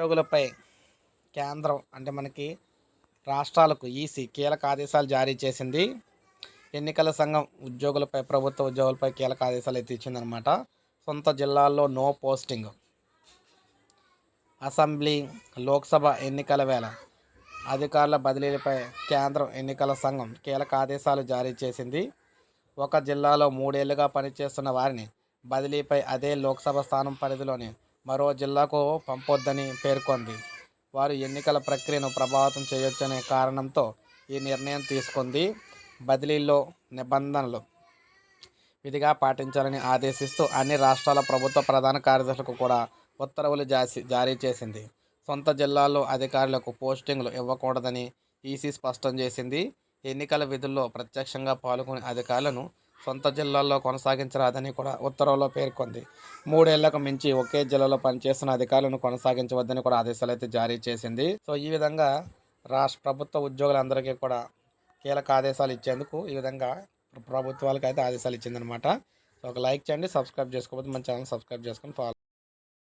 ఉద్యోగులపై కేంద్రం అంటే మనకి రాష్ట్రాలకు ఈసీ కీలక ఆదేశాలు జారీ చేసింది. ఎన్నికల సంఘం ఉద్యోగులపై ప్రభుత్వ ఉద్యోగులపై కీలక ఆదేశాలు అయితే ఇచ్చిందనమాట సొంత జిల్లాల్లో నో పోస్టింగ్. అసెంబ్లీ లోక్సభ ఎన్నికల వేళ అధికారుల బదిలీలపై కేంద్రం ఎన్నికల సంఘం కీలక ఆదేశాలు జారీ చేసింది. ఒక జిల్లాలో మూడేళ్ళుగా పనిచేస్తున్న వారిని బదిలీపై అదే లోక్సభ స్థానం పరిధిలోని మరో జిల్లాకు పంపొద్దని పేర్కొంది. వారు ఎన్నికల ప్రక్రియను ప్రభావితం చేయొచ్చనే కారణంతో ఈ నిర్ణయం తీసుకుంది. బదిలీలో నిబంధనలు విధిగా పాటించాలని ఆదేశిస్తూ అన్ని రాష్ట్రాల ప్రభుత్వ ప్రధాన కార్యదర్శులకు కూడా ఉత్తర్వులు జాసి జారీ చేసింది. సొంత జిల్లాల్లో అధికారులకు పోస్టింగ్లు ఇవ్వకూడదని ఈసీ స్పష్టం చేసింది. ఎన్నికల విధుల్లో ప్రత్యక్షంగా పాల్గొనే అధికారులను సొంత జిల్లాల్లో కొనసాగించరాదని కూడా ఉత్తర్వులో పేర్కొంది. మూడేళ్ళకు మించి ఒకే జిల్లాలో పనిచేస్తున్న అధికారులను కొనసాగించవద్దని కూడా ఆదేశాలు అయితే జారీ చేసింది. సో ఈ విధంగా రాష్ట్ర ప్రభుత్వ ఉద్యోగులందరికీ కూడా కీలక ఆదేశాలు ఇచ్చేందుకు ఈ విధంగా ప్రభుత్వాలకు అయితే ఆదేశాలు ఇచ్చిందనమాట సో ఒక లైక్ చేయండి సబ్స్క్రైబ్ చేసుకోకపోతే మన ఛానల్ సబ్స్క్రైబ్ చేసుకొని ఫాలో